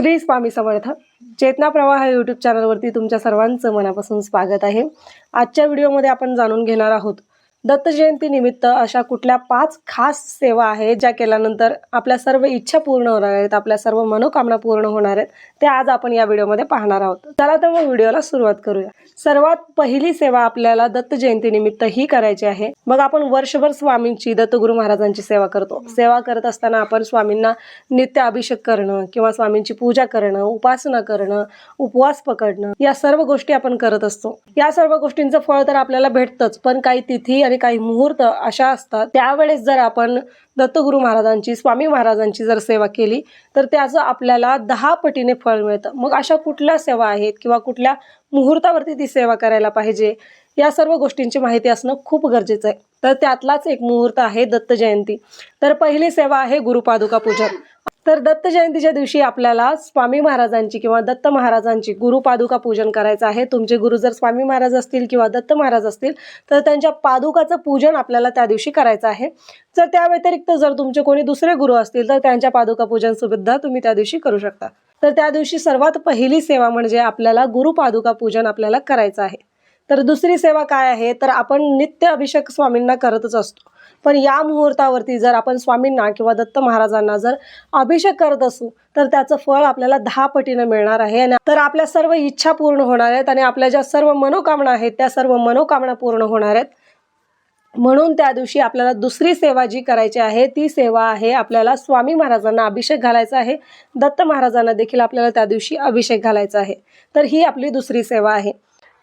श्री स्वामी समर्थ. चेतना प्रवाह यूट्यूब चॅनलवरती तुमच्या सर्वांचं मनापासून स्वागत आहे. आजच्या व्हिडिओमध्ये आपण जाणून घेणार आहोत दत्त जयंती निमित्त अशा कुठल्या पाच खास सेवा आहेत ज्या केल्यानंतर आपल्या सर्व इच्छा पूर्ण होणार आहेत आपल्या सर्व मनोकामना पूर्ण होणार आहेत ते आज आपण या व्हिडिओमध्ये पाहणार आहोत. चला तर मग व्हिडिओला सुरुवात करूया. सर्वात पहिली सेवा आपल्याला दत्त जयंती निमित्त ही करायची आहे. मग आपण वर्षभर स्वामींची दत्तगुरु महाराजांची सेवा करतो. सेवा करत असताना आपण स्वामींना नित्य अभिषेक करणं किंवा स्वामींची पूजा करणं उपासना करणं उपवास पकडणं या सर्व गोष्टी आपण करत असतो. या सर्व गोष्टींचं फळ तर आपल्याला भेटतंच पण काही तिथी आणि काही मुहूर्त अशा असतात त्यावेळेस जर आपण दत्तगुरु महाराजांची स्वामी महाराजांची जर सेवा केली तर त्याचं आपल्याला दहा पटीने फळ मिळतं. मग अशा कुठल्या सेवा आहेत किंवा कुठल्या मुहूर्तावरती ती सेवा करायला पाहिजे या सर्व गोष्टींची माहिती असणं खूप गरजेचं आहे. तर त्यातलाच एक मुहूर्त आहे दत्त जयंती. तर पहिली सेवा आहे गुरुपादुका पूजन तर दत्त जयंतीच्या दिवशी आपल्याला स्वामी महाराजांची किंवा दत्त महाराजांची गुरुपादुका पूजन करायचं आहे. तुमचे गुरु जर स्वामी महाराज असतील किंवा दत्त महाराज असतील तर त्यांच्या पादुकाचं पूजन आपल्याला त्या दिवशी करायचं आहे. जर त्या व्यतिरिक्त जर तुमचे कोणी दुसरे गुरु असतील तर त्यांच्या पादुका पूजन सुद्धा तुम्ही त्या दिवशी करू शकता. तर त्या दिवशी सर्वात पहिली सेवा म्हणजे आपल्याला गुरुपादुका पूजन आपल्याला करायचं आहे. तर दुसरी सेवा काय आहे? तर आपण नित्य अभिषेक स्वामींना करतच असतो. पण या मुहूर्तावरती जर आपण स्वामींना किंवा दत्त महाराजांना जर अभिषेक करत असू तर त्याचं फळ आपल्याला दहा पटीनं मिळणार आहे. आणि तर आपल्या सर्व इच्छा पूर्ण होणार आहेत आणि आपल्या ज्या सर्व मनोकामना आहेत त्या सर्व मनोकामना पूर्ण होणार आहेत. म्हणून त्या दिवशी आपल्याला दुसरी सेवा जी करायची आहे ती सेवा आहे आपल्याला स्वामी महाराजांना अभिषेक घालायचा आहे. दत्त महाराजांना देखील आपल्याला त्या दिवशी अभिषेक घालायचा आहे. तर ही आपली दुसरी सेवा आहे.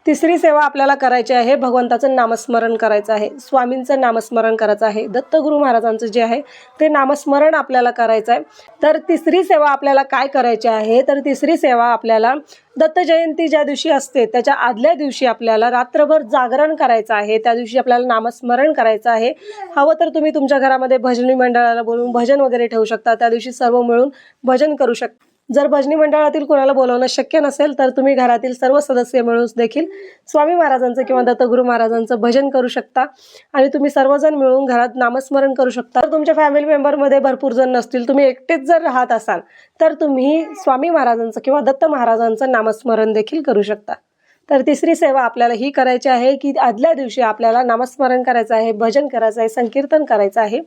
तिसरी सेवा आपल्याला करायची आहे भगवंताचं नामस्मरण करायचं आहे स्वामींचं नामस्मरण करायचं आहे दत्तगुरु महाराजांचं जे आहे ते नामस्मरण आपल्याला करायचं आहे. तर तिसरी सेवा आपल्याला काय करायची आहे? तर तिसरी सेवा आपल्याला दत्त जयंती ज्या दिवशी असते त्याच्या आदल्या दिवशी आपल्याला रात्रभर जागरण करायचं आहे त्या दिवशी आपल्याला नामस्मरण करायचं आहे. हवं तर तुम्ही तुमच्या घरामध्ये भजनी मंडळाला बोलून भजन वगैरे ठेवू शकता त्या दिवशी सर्व मिळून भजन करू शकता. जर भजनी मंडळातील कोणाला बोलवणं शक्य नसेल तर तुम्ही घरातील सर्व सदस्य मिळून देखील स्वामी महाराजांचं किंवा दत्तगुरु महाराजांचं भजन करू शकता. आणि तुम्ही सर्वजण मिळून घरात नामस्मरण करू शकता. तर तुमच्या फॅमिली मेंबरमध्ये भरपूर जण नसतील तुम्ही एकटेच जर राहत असाल तर तुम्ही स्वामी महाराजांचं किंवा दत्त महाराजांचं नामस्मरण देखील करू शकता. तर तिसरी सेवा आपल्याला ही करायची आहे की आदल्या दिवशी आपल्याला नामस्मरण करायचं आहे भजन करायचं आहे संकीर्तन करायचं आहे.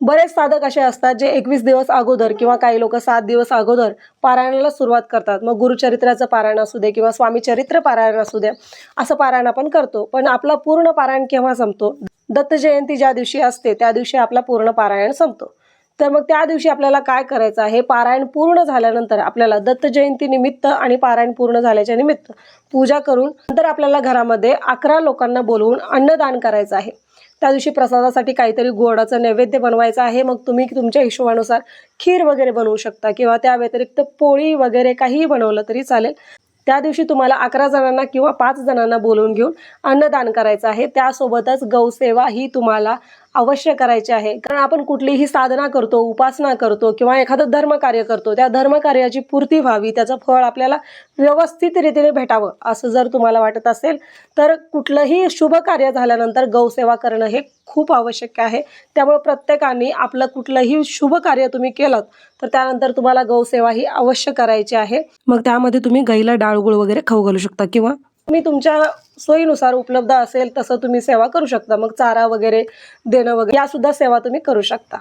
बरेच साधक असे असतात जे एकवीस दिवस अगोदर किंवा काही लोक सात दिवस अगोदर पारायणाला सुरुवात करतात. मग गुरुचरित्राचं पारायण असू दे किंवा स्वामी चरित्र पारायण असू दे असं पारायण आपण करतो. पण आपला पूर्ण पारायण केव्हा संपतो? दत्त जयंती ज्या दिवशी असते त्या दिवशी आपला पूर्ण पारायण संपतो. तर मग त्या दिवशी आपल्याला काय करायचं आहे? पारायण पूर्ण झाल्यानंतर आपल्याला दत्त जयंती निमित्त आणि पारायण पूर्ण झाल्याच्या निमित्त पूजा करून नंतर आपल्याला घरामध्ये अकरा लोकांना बोलवून अन्नदान करायचं आहे. त्या दिवशी प्रसादासाठी काहीतरी गोडाचं नैवेद्य बनवायचं आहे. मग तुम्ही तुमच्या हिशोबानुसार खीर वगैरे बनवू शकता किंवा त्या व्यतिरिक्त पोळी वगैरे काहीही बनवलं तरी चालेल. त्या दिवशी तुम्हाला अकरा जणांना किंवा पाच जणांना बोलवून घेऊन अन्नदान करायचं आहे. त्यासोबतच गौसेवा ही तुम्हाला अवश्य करायचे आहे. कारण आपण कुठलीही साधना करतो उपासना करतो किंवा एखादं धर्मकार्य करतो त्या धर्मकार्याची पूर्ती व्हावी त्याचं फळ आपल्याला व्यवस्थित रीतीने भेटावं असं जर तुम्हाला वाटत असेल तर कुठलंही शुभ कार्य झाल्यानंतर गौसेवा करणं हे खूप आवश्यक आहे. त्यामुळे प्रत्येकाने आपलं कुठलंही शुभ कार्य तुम्ही केलं तर त्यानंतर तुम्हाला गौसेवा ही अवश्य करायची आहे. मग त्यामध्ये तुम्ही गाईला डाळगुळ वगैरे खाऊ घालू शकता किंवा तुम्ही तुमच्या सोयीनुसार उपलब्ध असेल तसं तुम्ही सेवा करू शकता. मग चारा वगैरे देणं वगैरे या सुद्धा सेवा तुम्ही करू शकता.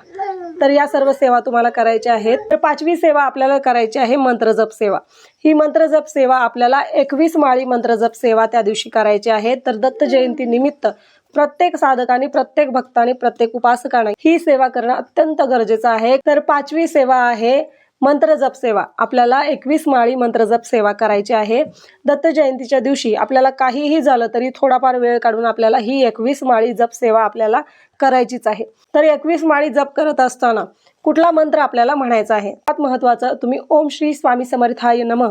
तर या सर्व सेवा तुम्हाला करायच्या आहेत. तर पाचवी सेवा आपल्याला करायची आहे मंत्रजप सेवा. ही मंत्रजप सेवा आपल्याला एकवीस माळी मंत्रजप सेवा त्या दिवशी करायची आहे. तर दत्त जयंती निमित्त प्रत्येक साधकाने प्रत्येक भक्ताने प्रत्येक उपासकाने ही सेवा करणं अत्यंत गरजेचं आहे. तर पाचवी सेवा आहे मंत्रजप सेवा. आपल्याला एकवीस माळी मंत्रजप सेवा करायची आहे. दत्त जयंतीच्या दिवशी आपल्याला काहीही झालं तरी थोडाफार वेळ काढून आपल्याला ही एकवीस माळी जप सेवा आपल्याला करायचीच आहे. तर एकवीस माळी जप करत असताना कुठला मंत्र आपल्याला म्हणायचा आहे? त्यात महत्वाचं तुम्ही ओम श्री स्वामी समर्थाय नम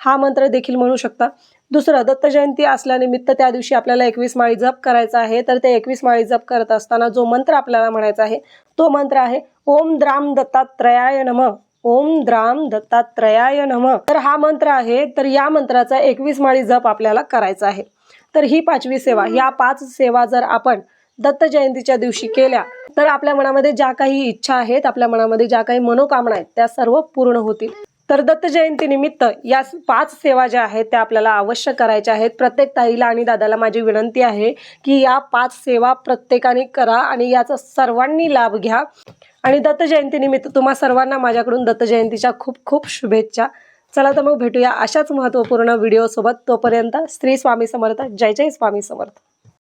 हा मंत्र देखील म्हणू शकता. दुसरं दत्त जयंती असल्यानिमित्त त्या दिवशी आपल्याला एकवीस माळी जप करायचा आहे. तर ते एकवीस माळी जप करत असताना जो मंत्र आपल्याला म्हणायचा आहे तो मंत्र आहे ओम द्राम दत्तात्रयाय नम. ओम द्राम दत्तात्रयाय नम. तर हा मंत्र आहे तर या मंत्राचा एकवीस माळी जप आपल्याला करायचा आहे. तर ही पाचवी सेवा या पाच सेवा जर आपण दत्त जयंतीच्या दिवशी केल्या तर आपल्या मनामध्ये ज्या काही इच्छा आहेत आपल्या मनामध्ये ज्या काही मनोकामना आहेत त्या सर्व पूर्ण होतील. तर दत्त जयंतीनिमित्त या पाच सेवा ज्या आहेत त्या आपल्याला अवश्य करायच्या आहेत. प्रत्येक ताईला आणि दादाला माझी विनंती आहे की या पाच सेवा प्रत्येकाने करा आणि याचा सर्वांनी लाभ घ्या. आणि दत्त जयंतीनिमित्त तुम्हा सर्वांना माझ्याकडून दत्त जयंतीच्या खूप खूप शुभेच्छा. चला तर मग भेटूया अशाच महत्त्वपूर्ण व्हिडिओसोबत तोपर्यंत स्त्री स्वामी समर्थ. जय जय स्वामी समर्थ.